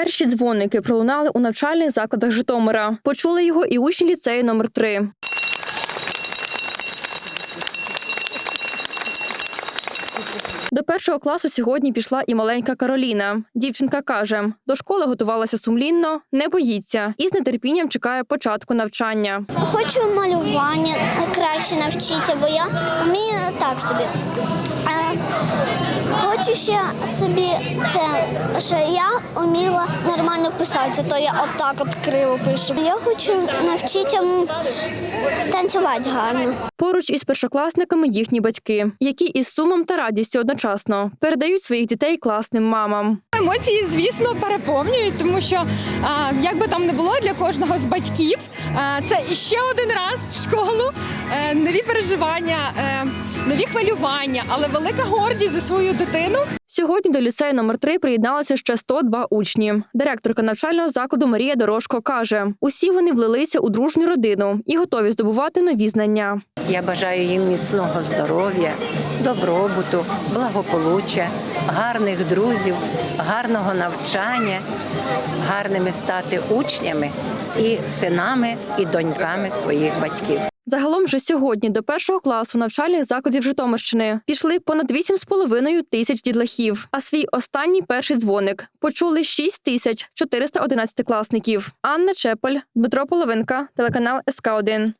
Перші дзвоники пролунали у навчальних закладах Житомира. Почули його і учні ліцею номер 3 До першого класу сьогодні пішла і маленька Кароліна. Дівчинка каже, до школи готувалася сумлінно, не боїться і з нетерпінням чекає початку навчання. Хочу малювання краще навчитися, бо я вмію так собі. Хочу ще собі це, що я вміла нормально писати, то я отак от криво пишу. Я хочу навчитися танцювати гарно. Поруч із першокласниками їхні батьки, які із сумом та радістю одночасно передають своїх дітей класним мамам. Емоції, звісно, переповнюють, тому що а, як би там не було для кожного з батьків, а, це іще один раз в школу, е, нові переживання, е, нові хвилювання, але велика гордість за свою дитину. Сьогодні до ліцею номер 3 приєдналося ще 102 учні. Директорка навчального закладу Марія Дорожко каже: усі вони влилися у дружню родину і готові здобувати нові знання. Я бажаю їм міцного здоров'я, добробуту, благополуччя, гарних друзів, гарного навчання, гарними стати учнями і синами і доньками своїх батьків. Загалом вже сьогодні до першого класу навчальних закладів Житомирщини пішли понад 8,5 тисяч дітлахів. А свій останній перший дзвоник почули 6 тисяч 411 класників. Анна Чепель, Дмитро Половинка, телеканал СК 1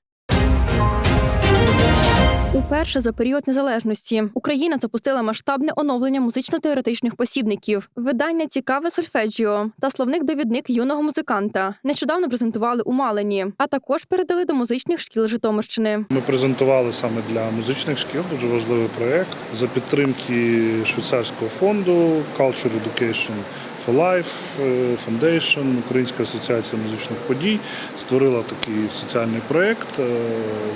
Уперше за період незалежності Україна запустила масштабне оновлення музично-теоретичних посібників. Видання цікаве сольфеджіо та словник довідник юного музиканта нещодавно презентували у Малині, а також передали до музичних шкіл Житомирщини. Ми презентували саме для музичних шкіл дуже важливий проєкт за підтримки швейцарського фонду Culture Education for Life е, Foundation, Українська асоціація музичних подій створила такий соціальний проєкт е,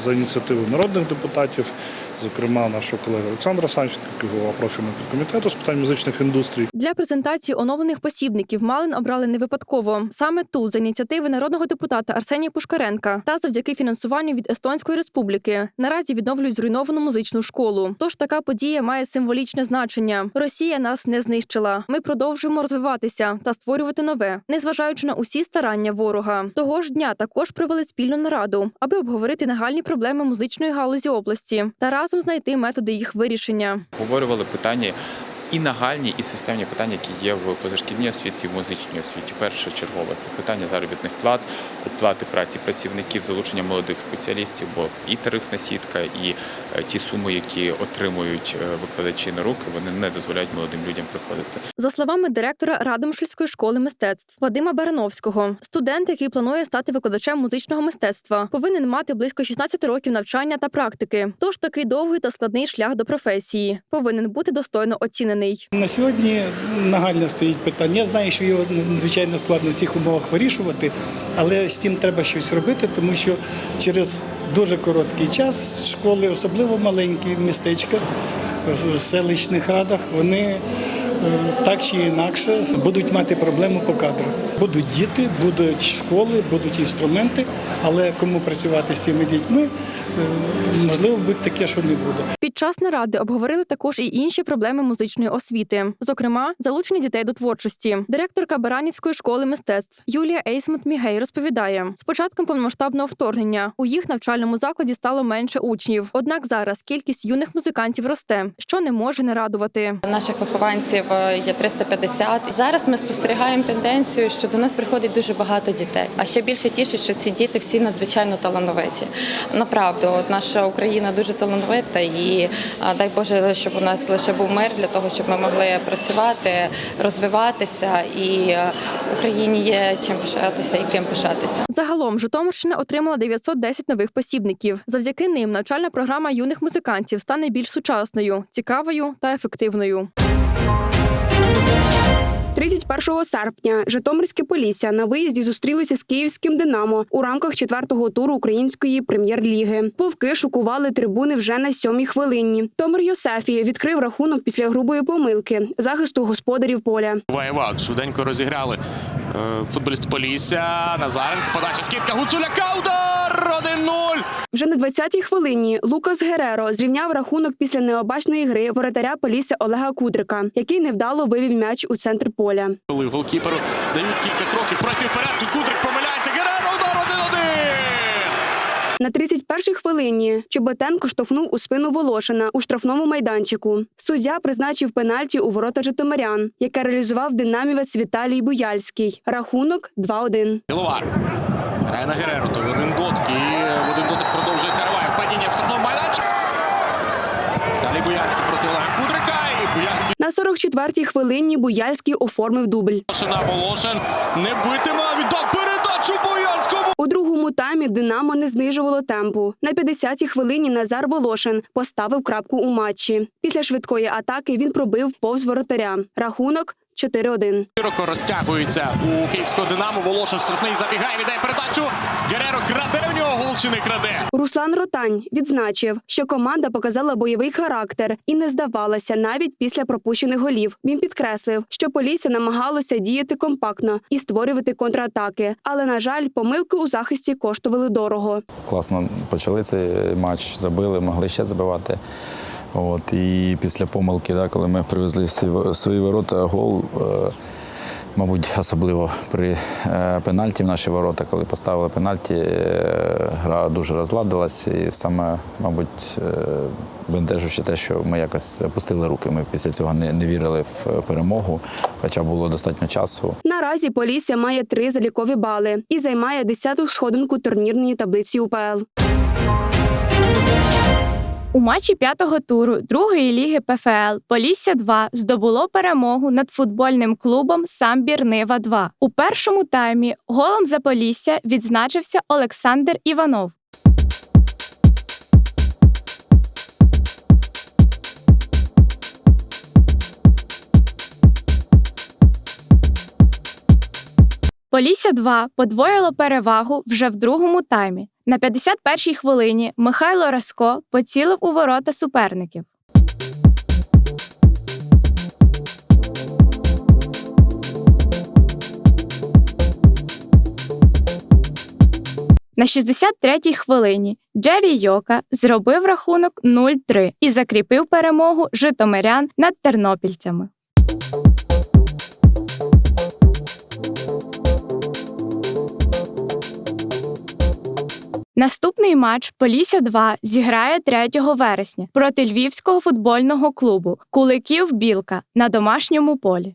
за ініціативи народних депутатів, зокрема нашого колеги Олександра Санченка, голова профільного підкомітету з питань музичних індустрій. Для презентації оновлених посібників Малин обрали не випадково. Саме тут, за ініціативи народного депутата Арсенія Пушкаренка та завдяки фінансуванню від Естонської республіки наразі відновлюють зруйновану музичну школу. Тож така подія має символічне значення. Росія нас не знищила. Ми продовжуємо розвиватися та створювати нове, незважаючи на усі старання ворога. Того ж дня також провели спільну нараду, аби обговорити нагальні проблеми музичної галузі області та разом знайти методи їх вирішення. обговорювали питання і нагальні, і системні питання, які є в позашкільній освіті, в музичній освіті. Перше чергове це питання заробітних плат, оплати праці працівників, залучення молодих спеціалістів, бо і тарифна сітка, і е, ті суми, які отримують е, викладачі на руки, вони не дозволяють молодим людям приходити. За словами директора Радомишльської школи мистецтв Вадима Барановського, студент, який планує стати викладачем музичного мистецтва, повинен мати близько 16 років навчання та практики. Тож такий довгий та складний шлях до професії повинен бути достойно оцінений. На сьогодні нагально стоїть питання. Я знаю, що його надзвичайно складно в цих умовах вирішувати, але з цим треба щось робити, тому що через дуже короткий час школи, особливо маленькі в містечках, в селищних радах, вони так чи інакше будуть мати проблему по кадрах. Будуть діти, будуть школи, будуть інструменти, але кому працювати з цими дітьми, е, можливо, буде таке, що не буде. Під час наради обговорили також і інші проблеми музичної освіти, зокрема, залучення дітей до творчості. Директорка Баранівської школи мистецтв Юлія Ейсмут Мігей розповідає: з початком повномасштабного вторгнення у їх навчальному закладі стало менше учнів. Однак зараз кількість юних музикантів росте, що не може не радувати. Наших вихованців е, є 350. Зараз ми спостерігаємо тенденцію, що до нас приходить дуже багато дітей. А ще більше тішить, що ці діти всі надзвичайно талановиті. Направду, от наша Україна дуже талановита, і дай Боже, щоб у нас лише був мир для того, щоб ми могли працювати, розвиватися, і Україні є чим пишатися і ким пишатися. Загалом Житомирщина отримала 910 нових посібників. Завдяки ним навчальна програма юних музикантів стане більш сучасною, цікавою та ефективною. 31 серпня Житомирське Полісся на виїзді зустрілися з київським Динамо у рамках четвертого туру української прем'єр-ліги. Повки шокували трибуни вже на сьомій хвилині. Томер Йосефі відкрив рахунок після грубої помилки захисту господарів поля. Ваєвак швиденько розіграли футболіст Полісся. Назаренко, подача скидка Гуцуляка. Удар! удар 1-0. Вже на 20-й хвилині Лукас Гереро зрівняв рахунок після необачної гри воротаря Полісся Олега Кудрика, який невдало вивів м'яч у центр поля. Коли голкіперу дають кілька кроків проти вперед, тут Кудрик На 31-й хвилині Чоботенко штовхнув у спину Волошина у штрафному майданчику. Суддя призначив пенальті у ворота Житомирян, яке реалізував динамівець Віталій Буяльський. Рахунок 2-1. Біловар. Грає на Гереро. Той в один дотик. І один дотик продовжує Караваєв. Падіння в штрафному майданчику. Далі Буянський проти Олега Кудрика. І Буянський На 44-й хвилині Буяльський оформив дубль. Волошин не битиме. Віддав передачу Буянському. У другому таймі Динамо не знижувало темпу. На 50-й хвилині Назар Волошин поставив крапку у матчі. Після швидкої атаки він пробив повз воротаря. Рахунок 4-1. Широко розтягується у київського Динамо. Волошин штрафний забігає, віддає передачу. Гереро краде в нього, гол чи не краде. Руслан Ротань відзначив, що команда показала бойовий характер і не здавалася навіть після пропущених голів. Він підкреслив, що Полісся намагалося діяти компактно і створювати контратаки. Але на жаль, помилки у захисті коштували дорого. класно почали цей матч, забили, могли ще забивати. От, і після помилки, да, коли ми привезли свої, ворота, гол, е, мабуть, особливо при е, пенальті в наші ворота, коли поставили пенальті, е, гра дуже розладилась. І саме, мабуть, бентежуючи те, що ми якось опустили руки. Ми після цього не, не вірили в перемогу, хоча було достатньо часу. Наразі Полісся має три залікові бали і займає 10-ту сходинку турнірної таблиці УПЛ. У матчі п'ятого туру другої ліги ПФЛ Полісся 2 здобуло перемогу над футбольним клубом Самбір Нива 2 У першому таймі голом за Полісся відзначився Олександр Іванов. Полісся 2 подвоїло перевагу вже в другому таймі. На 51-й хвилині Михайло Раско поцілив у ворота суперників. На 63-й хвилині Джері Йока зробив рахунок 0-3 і закріпив перемогу житомирян над тернопільцями. Наступний матч Полісся 2 зіграє 3 вересня проти львівського футбольного клубу Куликів Білка на домашньому полі.